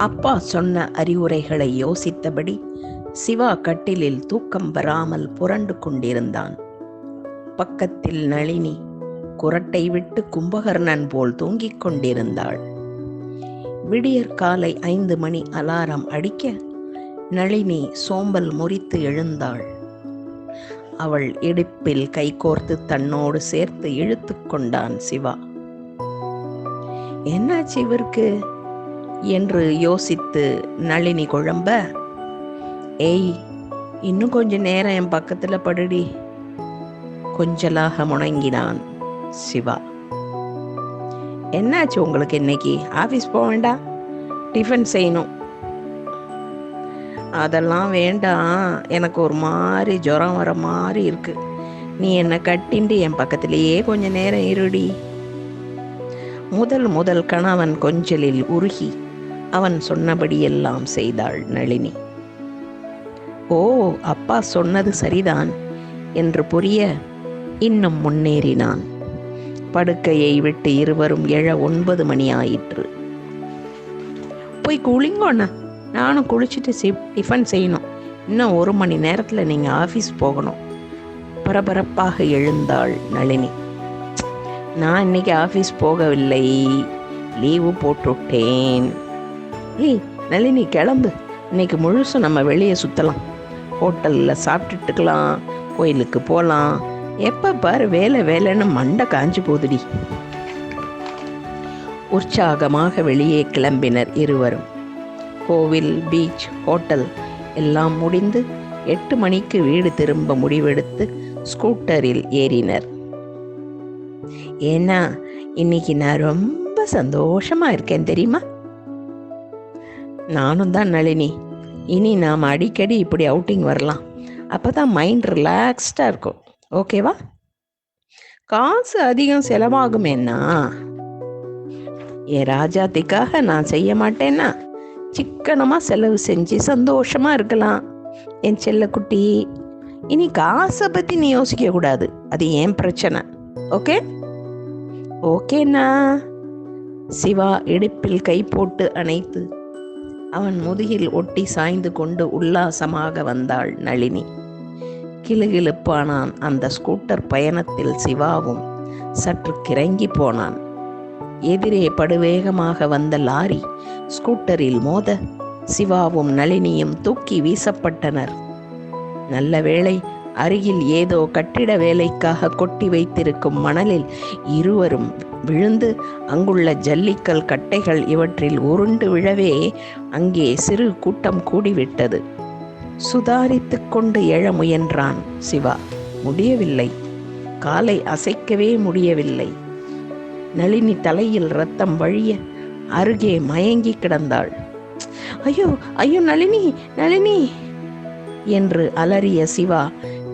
அப்பா சொன்ன அறிவுரைகளை யோசித்தபடி சிவா கட்டிலில் தூக்கம் வராமல் புரண்டு கொண்டிருந்தான். பக்கத்தில் நளினி குரட்டை விட்டு கும்பகர்ணன் போல் தூங்கிக் கொண்டிருந்தாள். விடியற் காலை ஐந்து மணி அலாரம் அடிக்க நளினி சோம்பல் முறித்து எழுந்தாள். அவள் இடுப்பில் கைகோர்த்து தன்னோடு சேர்த்து இழுத்து கொண்டான் சிவா. என்னாச்சு இவருக்கு? என்று யோசித்து நளினி குழம்ப ஏய் இன்னும் கொஞ்ச நேரம் என் பக்கத்துல படுடி கொஞ்சலாக முணங்கினான் சிவா. என்னாச்சு உங்களுக்கு இன்னைக்கு? ஆஃபீஸ் போக வேண்டாம் டிஃபன் செய்யணும். அதெல்லாம் வேண்டாம் எனக்கு ஒரு மாதிரி ஜுரம் வர மாதிரி இருக்கு. நீ என்னை கட்டிண்டு என் பக்கத்திலேயே கொஞ்ச நேரம் இருடி. முதல் முதல் கணவன் கொஞ்சலில் உருகி அவன் சொன்னபடியெல்லாம் செய்தாள் நளினி. ஓ அப்பா சொன்னது சரிதான் என்று புரிய இன்னும் முன்னேறினான். படுக்கையை விட்டு இருவரும் எழ ஒன்பது மணி ஆயிற்று. போய் குளிங்கோண்ணா நானும் குளிச்சுட்டு சி டிஃபன் செய்யணும். இன்னும் ஒரு மணி நேரத்தில் நீங்கள் ஆஃபீஸ் போகணும். பரபரப்பாக எழுந்தாள் நளினி. நான் இன்னைக்கு ஆஃபீஸ் போகவில்லை. லீவு போட்டுவிட்டேன் ஏய் நளினி கிளம்பு. இன்னைக்கு முழுசும் நம்ம வெளியே சுற்றலாம் ஹோட்டலில் சாப்பிட்டுட்டுக்கலாம் கோயிலுக்கு போகலாம் எப்போ பாரு வேலை வேலைன்னு மண்டை காஞ்சி போதுடி உற்சாகமாக வெளியே கிளம்பினர் இருவரும். கோவில் பீச் ஹோட்டல் எல்லாம் முடிந்து எட்டு மணிக்கு வீடு திரும்ப முடிவெடுத்து ஸ்கூட்டரில் ஏறினர். ஏன்னா இன்னைக்கு நான் ரொம்ப சந்தோஷமாக இருக்கேன் தெரியுமா? நானும் தான் நளினி. இனி நாம் அடிக்கடி இப்படி அவுட்டிங் வரலாம். அப்போ தான் மைண்ட் ரிலாக்ஸ்டாக இருக்கும். ஓகேவா காசு அதிகம் செலவாகுமேன்னா என் ராஜாத்திக்காக நான் செய்ய மாட்டேன்னா? சிக்கனமாக செலவு செஞ்சு சந்தோஷமாக இருக்கலாம். என் செல்லக்குட்டி இனி காசை பற்றி நீ யோசிக்கக்கூடாது அது ஏன் பிரச்சனை? ஓகே ஓகேண்ணா சிவா இடுப்பில் கை போட்டு அணைத்து அவன் முதுகில் ஒட்டி சாய்ந்து கொண்டு உல்லாசமாக வந்தாள் நளினி. கிளுகிழுப்பானான் அந்த ஸ்கூட்டர் பயணத்தில் சிவாவும் சற்று கிறங்கி போனான். எதிரே படுவேகமாக வந்த லாரி ஸ்கூட்டரில் மோத சிவாவும் நளினியும் தூக்கி வீசப்பட்டனர். நல்ல வேளை அருகில் ஏதோ கட்டிட வேலைக்காக கொட்டி வைத்திருக்கும் மணலில் இருவரும் விழுந்து அங்குள்ள ஜல்லிக்கல் கட்டைகள் இவற்றில் உருண்டு விழவே அங்கே சிறு கூட்டம் கூடிவிட்டது. சுதாரித்து கொண்டு எழ முயன்றான் சிவா. முடியவில்லை. காலை அசைக்கவே முடியவில்லை. நளினி தலையில் ரத்தம் வழிய அருகே மயங்கி கிடந்தாள். ஐயோ ஐயோ நளினி நளினி! என்று அலறிய சிவா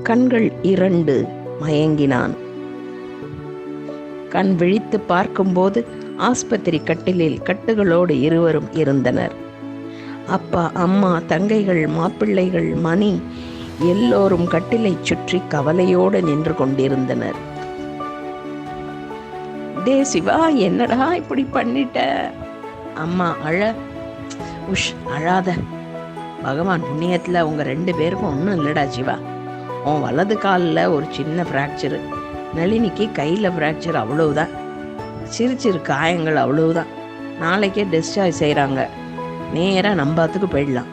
கண்கள் இரண்டு மயங்கினான். கண் விழித்து பார்க்கும்போது ஆஸ்பத்திரி கட்டிலில் கட்டுகளோடு இருவரும் இருந்தனர். அப்பா அம்மா தங்கைகள் மாப்பிள்ளைகள் மணி எல்லோரும் கட்டிலை சுற்றி கவலையோடு நின்று கொண்டிருந்தனர். டே சிவா என்னடா இப்படி பண்ணிட்ட? அம்மா அழ உஷ் அழாத. பகவான் புண்ணியத்தில் உங்கள் ரெண்டு பேருக்கும் ஒன்றும் இல்லடா சிவா. உன் வலது காலில் ஒரு சின்ன ஃப்ராக்சரு நளினிக்கு கையில் ஃப்ராக்சர் அவ்வளவுதான். சிறு சிறு காயங்கள் அவ்வளவுதான். நாளைக்கே டிஸ்சார்ஜ் செய்கிறாங்க நேராக நம்பாத்துக்கு போயிடலாம்.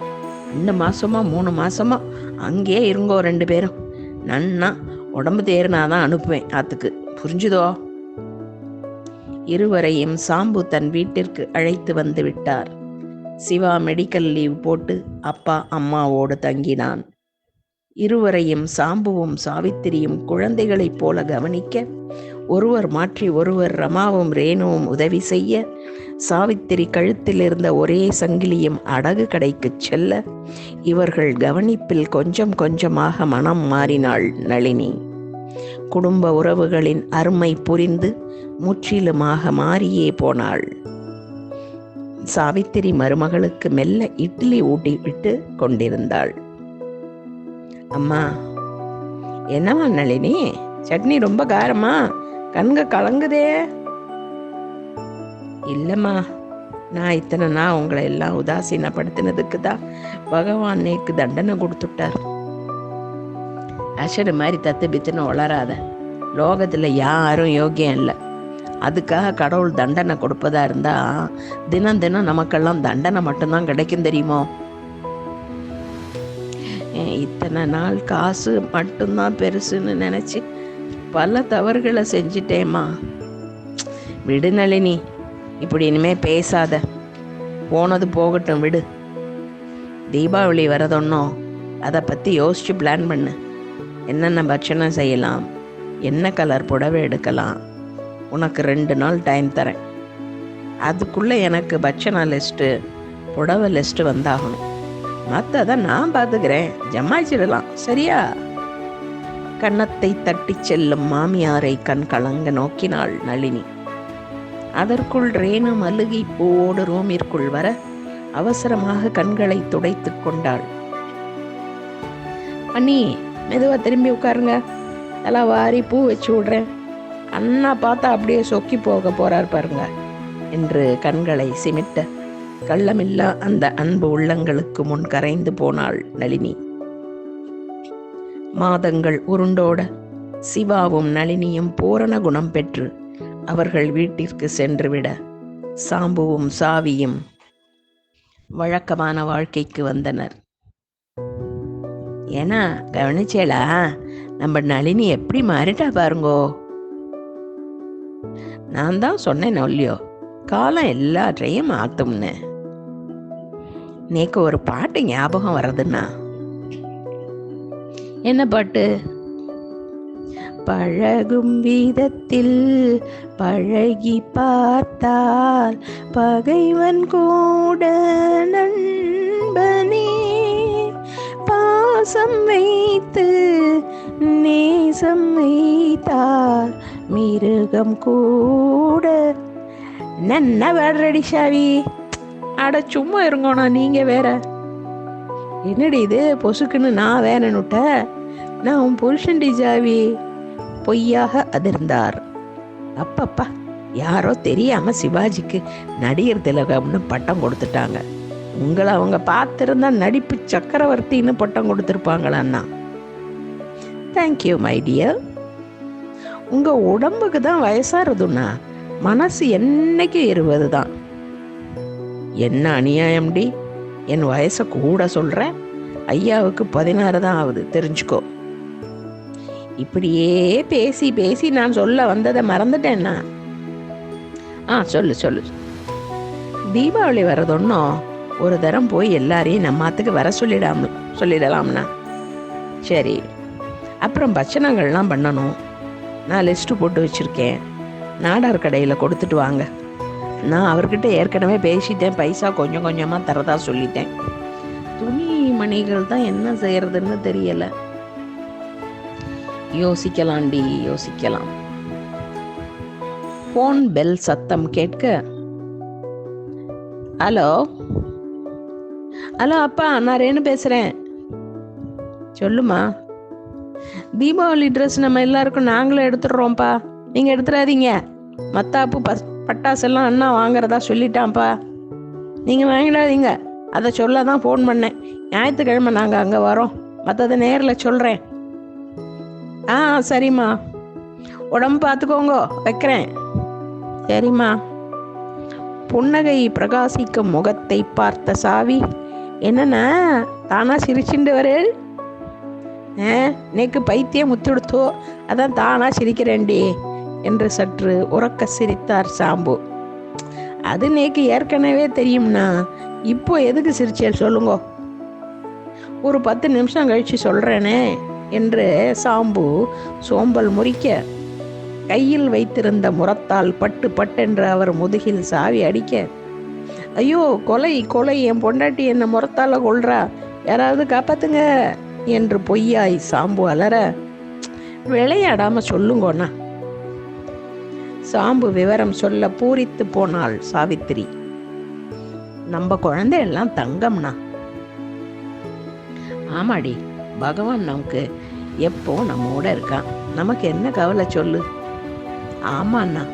ரெண்டு மாசமா மூணு மாசமா அங்கேயே இருங்கோ ரெண்டு பேரும். நன்னா உடம்பு தேறினாதான் அனுப்புவேன் ஆத்துக்கு. புரிஞ்சுதோ? இருவரையும் சாம்பு தன் வீட்டிற்கு அழைத்து வந்து விட்டார். சிவா மெடிக்கல் லீவ் போட்டு அப்பா அம்மாவோடு தங்கினான். இருவரையும் சாம்புவும் சாவித்திரியும் குழந்தைகளைப் போல கவனிக்க ஒருவர் மாற்றி ஒருவர் ரமாவும் ரேணுவும் உதவி செய்ய சாவித்திரி கழுத்தில் இருந்த ஒரே சங்கிலியும் அடகு கடைக்குச் செல்ல இவர்கள் கவனிப்பில் கொஞ்சம் கொஞ்சமாக மனம் மாறினாள் நளினி. குடும்ப உறவுகளின் அருமை புரிந்து முற்றிலுமாக மாறியே போனாள். சாவித்திரி மருமகளுக்கு மெல்ல இட்லி ஊட்டி விட்டு கொண்டிருந்தாள். அம்மா என்னம்மா நளினி? சட்னி ரொம்ப காரமா? கண்க கலங்குதே. இல்லைம்மா நான் இத்தனை நாள் உங்களை எல்லாம் உதாசீனப்படுத்தினதுக்கு தான் பகவான் நேக்கு தண்டனை கொடுத்துட்டார். அஷடு மாதிரி தத்து பித்துன்னு வளராத லோகத்தில் யாரும் யோக்கியம் இல்லை. அதுக்காக கடவுள் தண்டனை கொடுப்பதா இருந்தா தினம் தினம் நமக்கெல்லாம் தண்டனை மட்டும்தான் கிடைக்கும் தெரியுமோ? இத்தனை நாள் காசு மட்டும்தான் பெருசுன்னு நினச்சி பல தவறுகளை செஞ்சிட்டேம்மா. விடு நளினி இப்படி இனிமே பேசாத. போனது போகட்டும் விடு. தீபாவளி வரதொன்னோ அதை பற்றி யோசிச்சு பிளான் பண்ணு. என்னென்ன பட்சணம் செய்யலாம்? என்ன கலர் புடவை எடுக்கலாம்? உனக்கு ரெண்டு நாள் டைம் தரேன். அதுக்குள்ளே எனக்கு பட்சணம் லிஸ்ட்டு புடவை லிஸ்ட்டு வந்தாகணும். மற்றதை நான் பார்த்துக்கிறேன் ஜமாய்ச்சிடலாம். சரியா? கன்னத்தை தட்டிச் செல்லும் மாமியாரை கண் கலங்க நோக்கினாள் நளினி. அதற்குள் ரேணு மல்லிகை பூவோடு ரூமிற்குள் வர அவசரமாக கண்களை துடைத்துக் கொண்டாள். அண்ணி மெதுவா திரும்பி உட்காருங்க. எல்லாம் வாரி பூ வச்சு விடுறேன். அண்ணா பார்த்தா அப்படியே சொக்கி போக போறார் பாருங்க என்று கண்களை சிமிட்ட கள்ளமில்லா அந்த அன்பு உள்ளங்களுக்கு முன் கரைந்து போனாள் நளினி. மாதங்கள் உருண்டோட சிவாவும் நளினியும் பூரண குணம் பெற்று அவர்கள் வீட்டிற்கு சென்றுவிட சாம்புவும் சாவியும் வழக்கமான வாழ்க்கைக்கு வந்தனர். ஏன்னா கவனிச்சேளா நம்ம நளினி எப்படி மாறிட்டா பாருங்கோ. நான் தான் சொன்னேன் இல்லையோ காலம் எல்லாற்றையும் மாத்தும்னு நேக்கு ஒரு பாட்டு ஞாபகம் வர்றதுன்னா? என்ன பாட்டு? பழகும் விதத்தில் பழகி பார்த்தால் பகைவன் கூட நண்பனே. பாசம் வைத்து நேசம் வைத்தால் மிருகம் கூட நன்ன வேடுறடி சாவி அட சும்மா இருங்கோண்ணா நீங்க வேற. என்னடி இது? பொசுக்குன்னு நான் வேணுன்னுட்ட நான் உன் புருஷன்டி ஜாவி பொய்யாக அதிர்ந்தார். அப்பப்பா யாரோ தெரியாம சிவாஜிக்கு நடிகர் திலகம்னு பட்டம் கொடுத்துட்டாங்க. உங்களை அவங்க பார்த்துருந்தா நடிப்பு சக்கரவர்த்தின்னு பட்டம் கொடுத்துருப்பாங்களான்னா தேங்க்யூ மை டியர் உங்கள் உடம்புக்கு தான் வயசாகிறதுண்ணா மனசு என்னைக்கு இருபது தான் என்ன அநியாயம்டி? என் வயசை கூட சொல்கிறேன் ஐயாவுக்கு பதினாறு தான் ஆகுது தெரிஞ்சுக்கோ. இப்படியே பேசி பேசி நான் சொல்ல வந்ததை மறந்துட்டேன்னா ஆ சொல்லு சொல்லு. தீபாவளி வர்றதொன்னும் ஒரு தரம் போய் எல்லாரையும் நம்மாத்துக்கு வர சொல்லிடாம சொல்லிடலாம்னா. சரி அப்புறம் பட்சணங்கள்லாம் பண்ணணும். நான் லிஸ்ட்டு போட்டு வச்சுருக்கேன். நாடார் கடையில் கொடுத்துட்டு வாங்க. நான் அவர்கிட்ட ஏற்கனவே பேசிட்டேன். பைசா கொஞ்சம் கொஞ்சமாக தரதா சொல்லிட்டேன். துணி மணிகள் தான் என்ன செய்யறதுன்னு தெரியலை. யோசிக்கலாம்டி யோசிக்கலாம். ஃபோன் பெல் சத்தம் கேட்க. ஹலோ? ஹலோ அப்பா நான் ரேணு பேசுகிறேன் சொல்லுமா? தீபாவளி ட்ரெஸ் நம்ம எல்லாருக்கும் நாங்களும் எடுத்துடுறோம்ப்பா. நீங்கள் எடுத்துடாதீங்க. மத்தாப்பு பஸ் பட்டாசெல்லாம் அண்ணா வாங்குறதா சொல்லிட்டான்ப்பா. நீங்கள் வாங்கிடாதீங்க. அதை சொல்ல தான் ஃபோன் பண்ணேன். ஞாயிற்றுக்கிழமை நாங்கள் அங்கே வரோம். மற்றதை நேரில் சொல்கிறேன் ஆ சரிம்மா. உடம்பு பார்த்துக்கோங்க. வைக்கிறேன். சரிம்மா. புன்னகை பிரகாசிக்கும் முகத்தை பார்த்த சாவி. என்னண்ணா தானா சிரிச்சுண்டு வரே ஆ நேக்கு பைத்தியம் முத்துடுத்தோ? அதான் தானா சிரிக்கிறேன்டி. என்று சற்று உறக்க சிரித்தார் சாம்பு. அது நேக்கு ஏற்கனவே தெரியும்னா இப்போ எதுக்கு சிரிச்சேன் சொல்லுங்க? ஒரு பத்து நிமிஷம் கழிச்சு சொல்கிறேனே என்று சாம்பு சோம்பல் முறிக்க கையில் வைத்திருந்த முரத்தால் பட்டு பட்டென்று அவர் முதுகில் சாவி அடிக்க ஐயோ கொலை கொலை என் பொண்டாட்டி என்ன முரத்தால கொள்றா யாராவது காப்பாத்துங்க என்று பொய்யாய் சாம்பு அலற விளையாடாம சொல்லுங்கண்ணா. சாம்பு விவரம் சொல்ல பூரித்து போனாள் சாவித்திரி. நம்ம குழந்தை எல்லாம் தங்கம்னா? ஆமாடி பகவான் நமக்கு எப்போ நம்மோட இருக்கான். நமக்கு என்ன கவலை சொல்லு? ஆமாண்ணா.